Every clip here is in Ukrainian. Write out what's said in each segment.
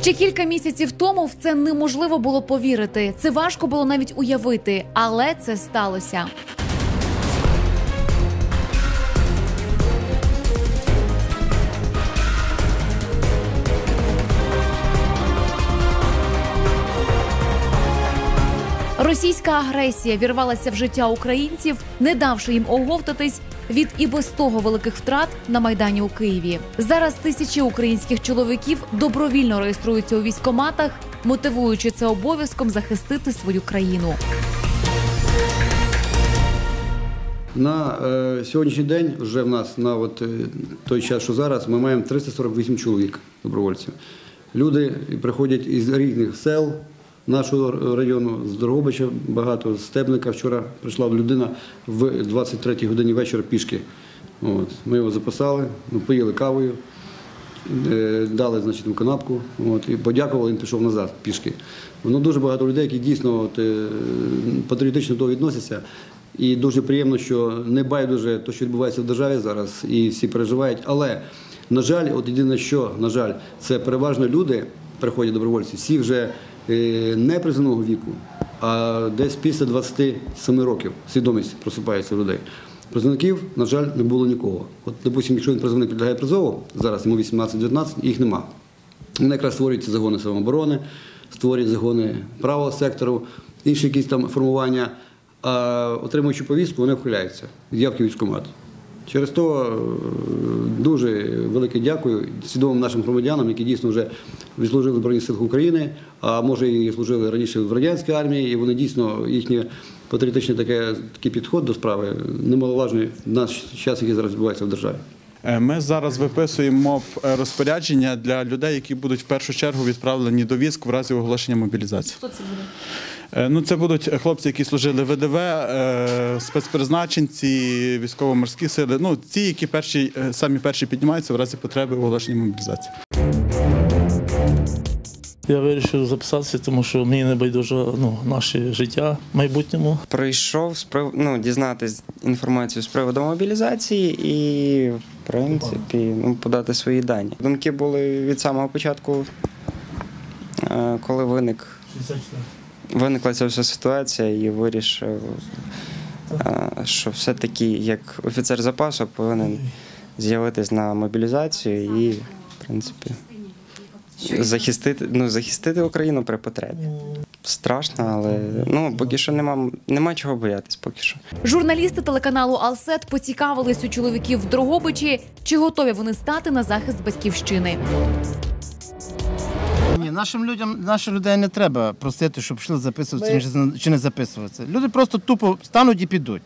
Ще кілька місяців тому в це неможливо було повірити. Це важко було навіть уявити, але це сталося. Російська агресія вірвалася в життя українців, не давши їм оговтатись від і без того великих втрат на майдані у Києві. Зараз тисячі українських чоловіків добровільно реєструються у військоматах, мотивуючи це обов'язком захистити свою країну. На е, сьогоднішній день вже в нас на от, е, той час, що зараз, ми маємо 348 чоловік добровольців. Люди приходять із різних сел нашого району, з Дрогобича багато, з Стебника. Вчора прийшла людина в 23-й годині вечора пішки. От. Ми його записали, ми поїли кавою, е, дали значить, канапку от, і подякували, він пішов назад пішки. Воно дуже багато людей, які дійсно от, е, патріотично до відносяться. І дуже приємно, що не байдуже те, що відбувається в державі зараз, і всі переживають. Але, на жаль, от єдине, що, на жаль, це переважно люди, приходять добровольці, всі вже не призовного віку, а десь після 27 років свідомість просипається у людей. Призовників, на жаль, не було нікого. От, допустимо, якщо він призовник підлягає призову, зараз йому 18-19, їх нема. Вони якраз створюють загони самооборони, створюють загони правого сектору, інші якісь там формування, а отримуючи повістку, вони вхиляються явки військкомат. Через то е, дуже велике дякую свідомим нашим громадянам, які дійсно вже відслужили в Збройних силах України, а може і служили раніше в радянській армії, і вони дійсно їхнє патріотичне таке, такий підход до справи немаловажний в наш час, який зараз відбувається в державі. Е, Ми зараз виписуємо е, розпорядження для людей, які будуть в першу чергу відправлені до військ в разі оголошення мобілізації. Хто це буде? Е, Ну, це будуть хлопці, які служили ВДВ, е, спецпризначенці, військово-морські сили. Ну, ті, які перші, е, самі перші піднімаються в разі потреби оголошення мобілізації. Я вирішив записатися, тому що мені не байдуже ну, наше життя в майбутньому. Прийшов з прив... ну, дізнатись інформацію з приводу мобілізації і, в принципі, ну, подати свої дані. Думки були від самого початку, коли виник, виникла ця вся ситуація, і вирішив, що все-таки як офіцер запасу повинен з'явитись на мобілізацію і, в принципі, захистити, ну, захистити Україну при потребі. Страшно, але ну поки що нема, нема чого боятись, поки що. Журналісти телеканалу Алсет поцікавились у чоловіків в Дрогобичі, чи готові вони стати на захист батьківщини. Ні, нашим людям, наших людей не треба просити, щоб йшли записуватися чи не- чи не записуватися. Люди просто тупо стануть і підуть.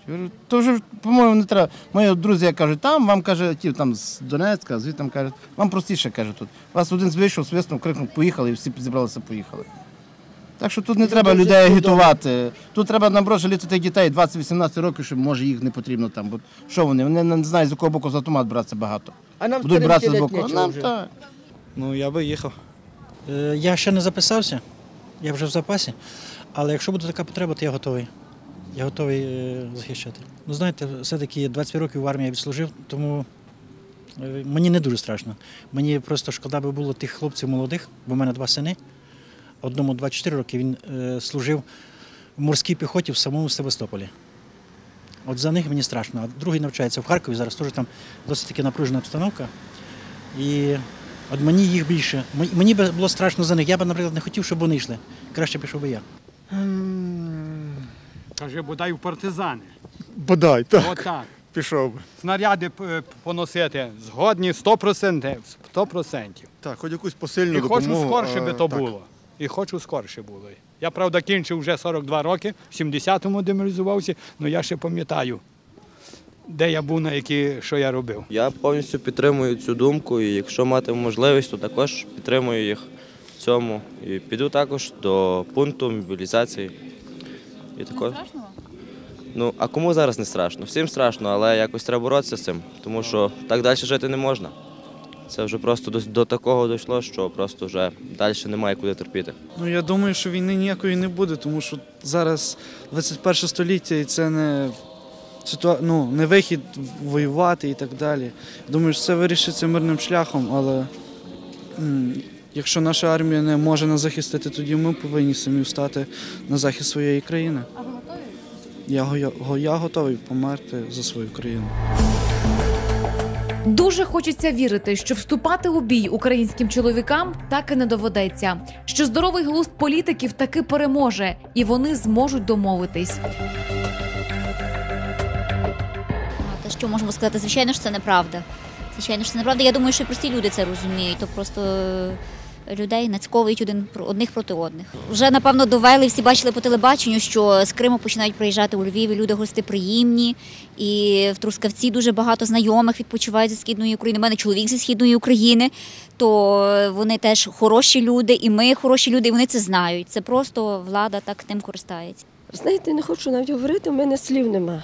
То вже, по-моєму, не треба. Мої друзі кажуть, там вам каже, ті там з Донецька, звідти кажуть, вам простіше каже тут. Вас один вийшов, свиснув, крикнув, поїхали, і всі зібралися, поїхали. Так що тут не треба людей агітувати. Тут треба наоборот жаліти тих дітей 20-18 років, щоб може їх не потрібно там. Бо що вони? Вони не знають, з якого боку за автомат братися багато. А нам Будуть братися з боку. нічого Нам так. Ну, я би їхав. Е, Я ще не записався, я вже в запасі. Але якщо буде така потреба, то я готовий. Я готовий е, захищати. Ну, знаєте, все-таки 20 років в армії відслужив, тому е, мені не дуже страшно. Мені просто шкода би було тих хлопців молодих, бо в мене два сини. Одному 24 роки він служив в морській піхоті в самому Севастополі. От за них мені страшно. А другий навчається в Харкові, зараз теж там досить таки напружена обстановка. І от мені їх більше. Мені би було страшно за них. Я б, наприклад, не хотів, щоб вони йшли. Краще пішов би я. Каже, бодай в партизани. Бодай, так. Отак. Пішов би. Снаряди поносити згодні 100%. 100%. Так, хоч якусь посильну І хочу скорше би то так. було. І хочу скорше було. Я, правда, кінчив вже 42 роки, в 70-му демобілізувався, але я ще пам'ятаю, де я був, на які, що я робив. Я повністю підтримую цю думку, і якщо мати можливість, то також підтримую їх в цьому. І піду також до пункту мобілізації. І також... Ну, а кому зараз не страшно? Всім страшно, але якось треба боротися з цим, тому що так далі жити не можна. Це вже просто до, до такого дійшло, що просто вже далі немає куди терпіти. Ну я думаю, що війни ніякої не буде, тому що зараз 21 століття і це не ситуа... ну, не вихід воювати і так далі. Думаю, що це вирішиться мирним шляхом, але Якщо наша армія не може нас захистити, тоді ми повинні самі встати на захист своєї країни. А ви готові? Я, го- я готовий померти за свою країну. Дуже хочеться вірити, що вступати у бій українським чоловікам так і не доведеться. Що здоровий глузд політиків таки переможе, і вони зможуть домовитись. Що можемо сказати? Звичайно ж, це неправда. Звичайно ж, це неправда. Я думаю, що прості люди це розуміють. То просто е, людей нацьковують один одних проти одних. Вже напевно довели, всі бачили по телебаченню, що з Криму починають приїжджати у Львів, і люди гостеприємні. І в Трускавці дуже багато знайомих відпочивають зі східної України. У мене чоловік зі східної України, то вони теж хороші люди, і ми хороші люди, і вони це знають. Це просто влада так тим користається. Знаєте, не хочу навіть говорити, у мене слів нема.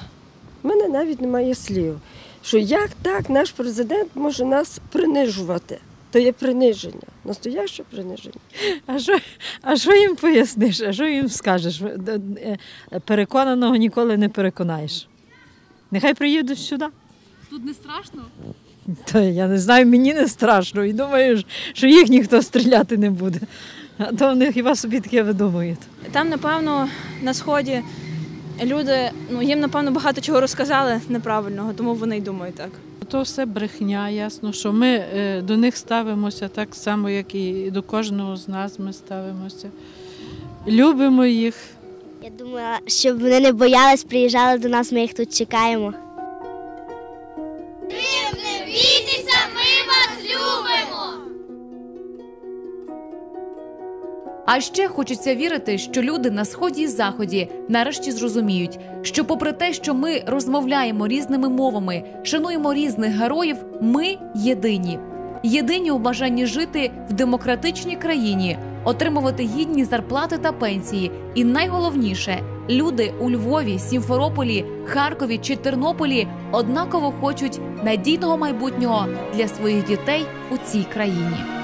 У мене навіть немає слів. Що як так наш президент може нас принижувати? То є приниження, настояще приниження. А що, а що їм поясниш? А що їм скажеш? Д- е, Переконаного ніколи не переконаєш. Нехай приїдуть сюди. Тут не страшно. Та я не знаю, мені не страшно. І думаю, що їх ніхто стріляти не буде. А то вони хіба собі таке видумують. Там, напевно, на сході люди, ну їм напевно багато чого розказали неправильного, тому вони й думають так. То все брехня, ясно, що ми е, до них ставимося так само, як і до кожного з нас ми ставимося. Любимо їх. Я думала, щоб вони не боялись, приїжджали до нас, ми їх тут чекаємо. А ще хочеться вірити, що люди на сході і заході нарешті зрозуміють, що, попри те, що ми розмовляємо різними мовами, шануємо різних героїв, ми єдині. Єдині у бажанні жити в демократичній країні, отримувати гідні зарплати та пенсії. І найголовніше, люди у Львові, Сімферополі, Харкові чи Тернополі однаково хочуть надійного майбутнього для своїх дітей у цій країні.